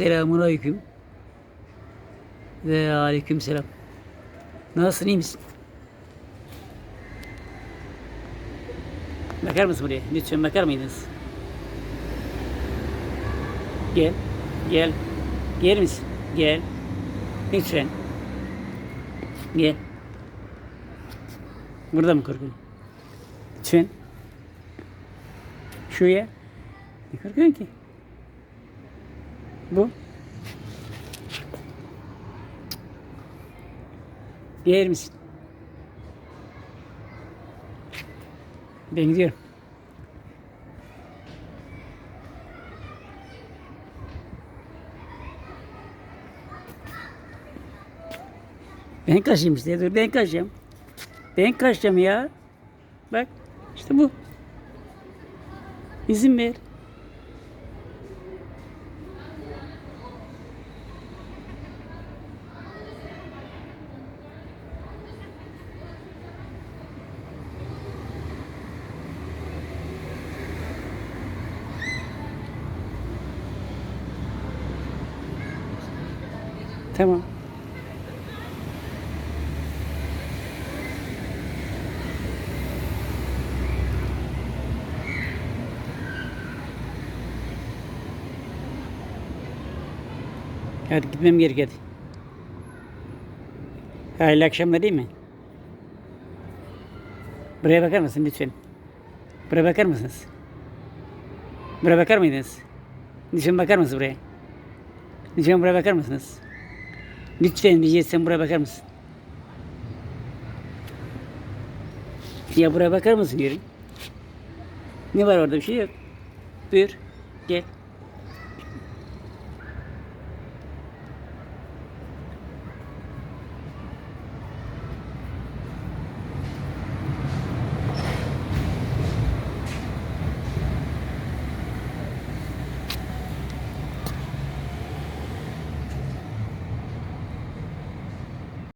Selamun aleyküm. Ve aleyküm selam. Nasılsın iyi misin? Bakar mısın buraya? Lütfen bakar mıydınız? Gel. Gel. Gel misin? Gel. Lütfen. Gel. Burada mı korkuyorsun? Lütfen. Şuraya. Ne korkuyorsun ki? Bu. Yer misin? Ben gidiyorum. Ben kaçayım işte. Dur ben kaçacağım. Ben kaçacağım ya. Bak işte bu. İzin ver. Tamam. Hadi gitmem gerek hadi. Hayırlı akşamlar değil mi? Buraya bakar mısın lütfen? Buraya bakar mısınız? Buraya bakar mıydınız? Lütfen bakar mısınız buraya? Lütfen buraya bakar mısınız? Lütfen rica etsem buraya bakar mısın? Ya buraya bakar mısın diyorum. Ne var orada bir şey yok. Buyur. Gel.